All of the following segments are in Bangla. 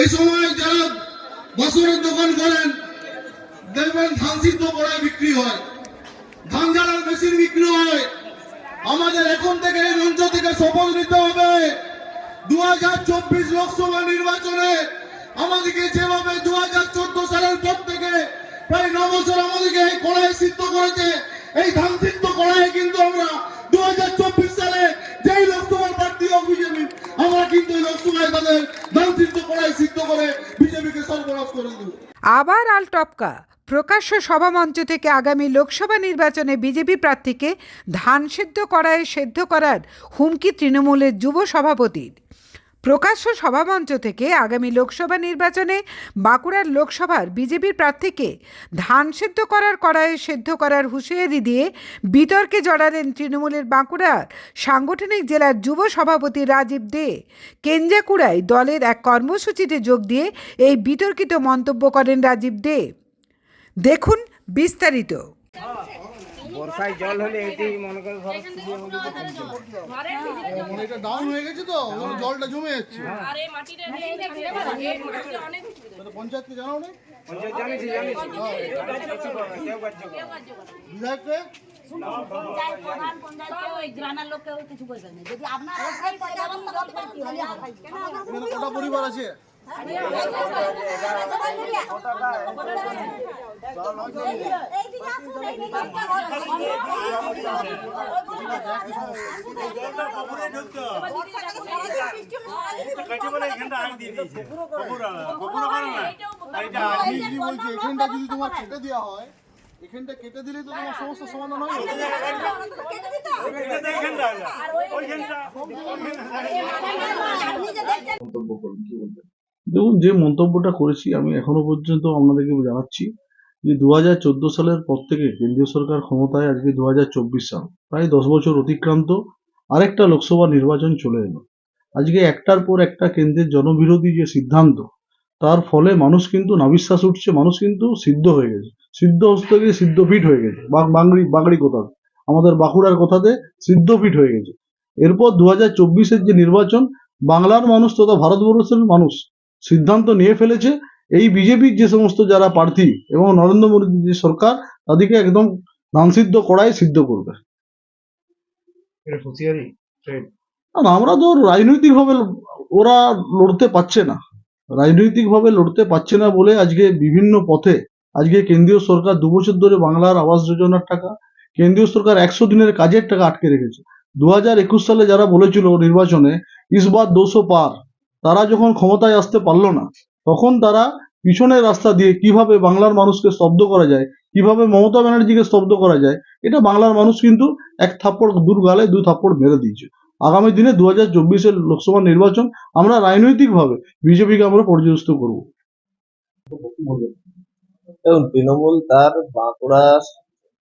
এই সময় যারা বাসনের দোকান করেন, দেখবেন ধান সিদ্ধ কড়াই বিক্রি হয়। ধান জ্বালার মেশিন বিক্রি হয়। আমাদের এখন থেকে এই মঞ্চ থেকে শপথ নিতে হবে। দু হাজার চব্বিশ লোকসভা নির্বাচনে আমাদেরকে যেভাবে দু হাজার চোদ্দ সালের পর থেকে প্রায় ন বছর আমাদেরকে এই কড়াই সিদ্ধ করেছে, এই ধান সিদ্ধ কড়াই কিন্তু আমরা দু হাজার চব্বিশ সালে যেই লোকসভার প্রার্থী বিজেপি আমরা কিন্তু লোকসভায় তাদের ধান করে বিজেপিকে সর্বনাশ করে দিল। আবার আল টপকা প্রকাশ্য সভামঞ্চ থেকে আগামী লোকসভা নির্বাচনে বিজেপি প্রার্থীকে ধান সেদ্ধ করায় সেদ্ধ করার হুমকি তৃণমূলের যুব সভাপতির। প্রকাশ্য সভামঞ্চ থেকে আগামী লোকসভা নির্বাচনে বাঁকুড়ার লোকসভার বিজেপির প্রার্থীকে ধান সেদ্ধ করার কড়াইয়ে সেদ্ধ করার হুঁশিয়ারি দিয়ে বিতর্কে জড়ালেন তৃণমূলের বাঁকুড়ার সাংগঠনিক জেলার যুব সভাপতি রাজীব দে। কেঞ্জাকুড়ায় দলের এক কর্মসূচিতে যোগ দিয়ে এই বিতর্কিত মন্তব্য করেন রাজীব দে। দেখুন বিস্তারিত। বর্ষায় জল হলে এটি মনে করে ধরো। মানে এটা ডাউন হয়ে গেছে তো? জলটা জমে যাচ্ছে। আরে যাবে এই মাটিটা পঞ্চায়েতকে জানাও না? পঞ্চায়েত জানিয়েছি জানিয়েছি। বিধায়ককে? পরিবার আছে? এখানটা যদি তোমার কেটে দেওয়া হয় এখানটা কেটে দিলে তো তোমার সমস্যার সমাধান হয় মন্তব্য করুন কি বলবেন? দেখুন, যে মন্তব্যটা করেছি, আমি এখনও পর্যন্ত আপনাদেরকে জানাচ্ছি যে দু হাজার চোদ্দ সালের পর থেকে কেন্দ্রীয় সরকার ক্ষমতায় আজকে দু সাল। প্রায় দশ বছর অতিক্রান্ত আরেকটা লোকসভা নির্বাচন চলে এলো। আজকে একটার পর একটা কেন্দ্রের জনবিরোধী যে সিদ্ধান্ত, তার ফলে মানুষ কিন্তু নাবিশ্বাস উঠছে, মানুষ কিন্তু সিদ্ধ হয়ে গেছে। সিদ্ধ হস্ত গিয়ে সিদ্ধপীঠ হয়ে গেছে। বা- বাঙড়ি বাঙড়ি কথাতে আমাদের বাঁকুড়ার কথাতে সিদ্ধপীঠ হয়ে গেছে। এরপর দু হাজার যে নির্বাচন, বাংলার মানুষ তথা ভারতবর্ষের মানুষ সিদ্ধান্ত নিয়ে ফেলেছে এই বিজেপির যে সমস্ত যারা প্রার্থী এবং নরেন্দ্র মোদী যে সরকার তাদেরকে একদম ধানসিদ্ধ করাই সিদ্ধ করবে। আমরা তো রাজনৈতিকভাবে ওরা লড়তে পারছে না। রাজনৈতিকভাবে লড়তে পারছে না বলে আজকে বিভিন্ন পথে আজকে কেন্দ্রীয় সরকার দু বছর ধরে বাংলার আবাস যোজনার টাকা কেন্দ্রীয় সরকার একশো দিনের কাজের টাকা আটকে রেখেছে। দু একুশ সালে যারা বলেছিল নির্বাচনে ইসবার দোষো পার। তারা যখন ক্ষমতায় আসতে পারল না, তখন তারা পিছনের রাস্তা দিয়ে কীভাবে বাংলার মানুষকে স্তব্ধ করা যায়, কীভাবে মমতা ব্যানার্জিকে স্তব্ধ করা যায়, এটা বাংলার মানুষ কিন্তু এক থাপ্পড় দূর গালে দুই থাপ্পড় মেরে দিয়েছে। আগামী দিনে দু হাজার চব্বিশের লোকসভা নির্বাচন আমরা রাজনৈতিকভাবে বিজেপিকে আমরা পর্যদস্ত করব। দেখুন, তৃণমূল তার বাঁকুড়া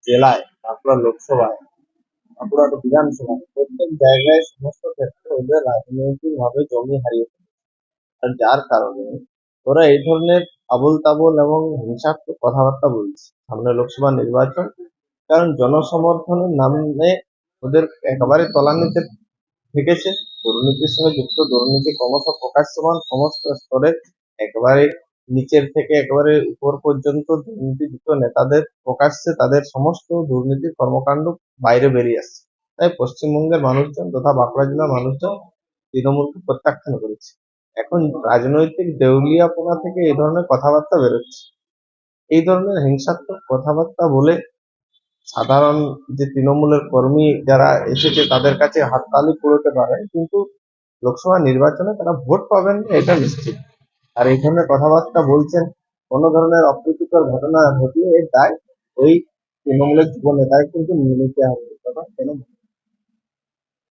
জেলায়, বাঁকুড়া লোকসভায়, বাঁকুড়া বিধানসভায় প্রত্যেক জায়গায় সমস্ত ক্ষেত্রে ওদের রাজনৈতিক ভাবে জমি হারিয়ে ফেলেছে। আর যার কারণে ওরা এই ধরনের আবল তাবল এবং হিংসাত্মক কথাবার্তা বলছে। সামনে লোকসভা নির্বাচন, কারণ জনসমর্থনের নামে ওদের একেবারে তলানিতে থেকেছে। দুর্নীতির সঙ্গে যুক্ত, দুর্নীতি ক্রমশ প্রকাশ্যমান, সমস্ত স্তরে একেবারে নিচের থেকে একেবারে উপর পর্যন্ত দুর্নীতিযুক্ত নেতাদের প্রকাশ্যে তাদের সমস্ত দুর্নীতির কর্মকাণ্ড বাইরে বেরিয়ে আসছে। তাই পশ্চিমবঙ্গের মানুষজন তথা বাঁকুড়া জেলার মানুষজন তৃণমূলকে প্রত্যাখ্যান করেছে। এখন রাজনৈতিক দেউলিয়াপনা থেকে এই ধরনের কথাবার্তা বেরোচ্ছে। এই ধরনের হিংসাত্মক কথাবার্তা বলে সাধারণ যে তৃণমূলের কর্মী যারা এসেছে তাদের কাছে হাততালি পুরোতে পারে কিন্তু লোকসভা নির্বাচনে তারা ভোট পাবেন এটা নিশ্চিত। আর এই ধরনের কথাবার্তা বলছেন, কোনো ধরনের অপ্রীতিকর ঘটনা ঘটলে এর দায় ওই তৃণমূলের যুব নেতায় কিন্তু নিতে হবে। কেন